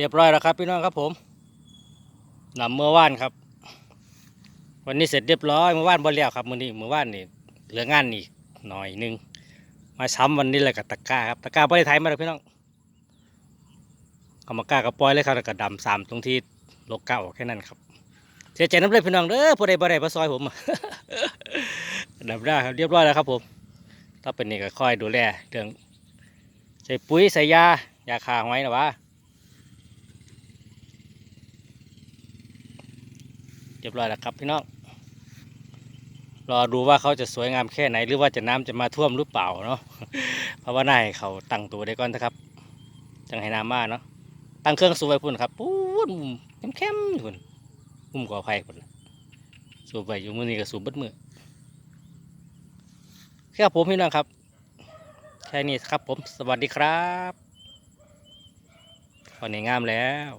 รียบร้อยแล้วครับพี่น้องครับผมหนำเมื่อวานครับ วันนี้เสร็จเรียบร้อยเมื่อวานบ่แล้วครับมื้อนี้เมื่อวานนี่เหลืองานอีกหน่อยนึงมาช้ำวันนี้เลยกับตะกร้าครับตะกร้าบ่ได้ไถมาแล้วพี่น้องเอามากร้ากับปล่อยเลยครับแล้วก็ดำสามตรงที่โลกเก้าออกแค่นั้นครับเสียใจน้ำเลยพี่น้องเด้อผู้ใดบ่ได้มาซอยผมดำได้ครับเรียบร้อยแล้วครับผมถ้าเป็นนี่ก็ค่อยดูแลเรื่องใส่ปุ๋ยใส่ยายาฆ่าหอยนะวะ เรียบร้อยแล้วครับพี่น้องรอดูว่าเขาจะสวยงามแค่ไหนหรือว่าจะน้ำจะมาท่วมหรือเปล่าเนาะเพราะว่านาให้เขาตั้งตัวได้ก่อนนะครับจังให้น้ำมาเนาะตั้งเครื่องสูบไว้พุ่นครับปูนเข้มๆพุ่นมุมก่อไฟพุ่นสูบไปอยู่มือนี้ก็สูบเบิดมือแค่ผมพี่น้องครับแค่นี้ครับผมสวัสดีครับวันนี้งามแล้ว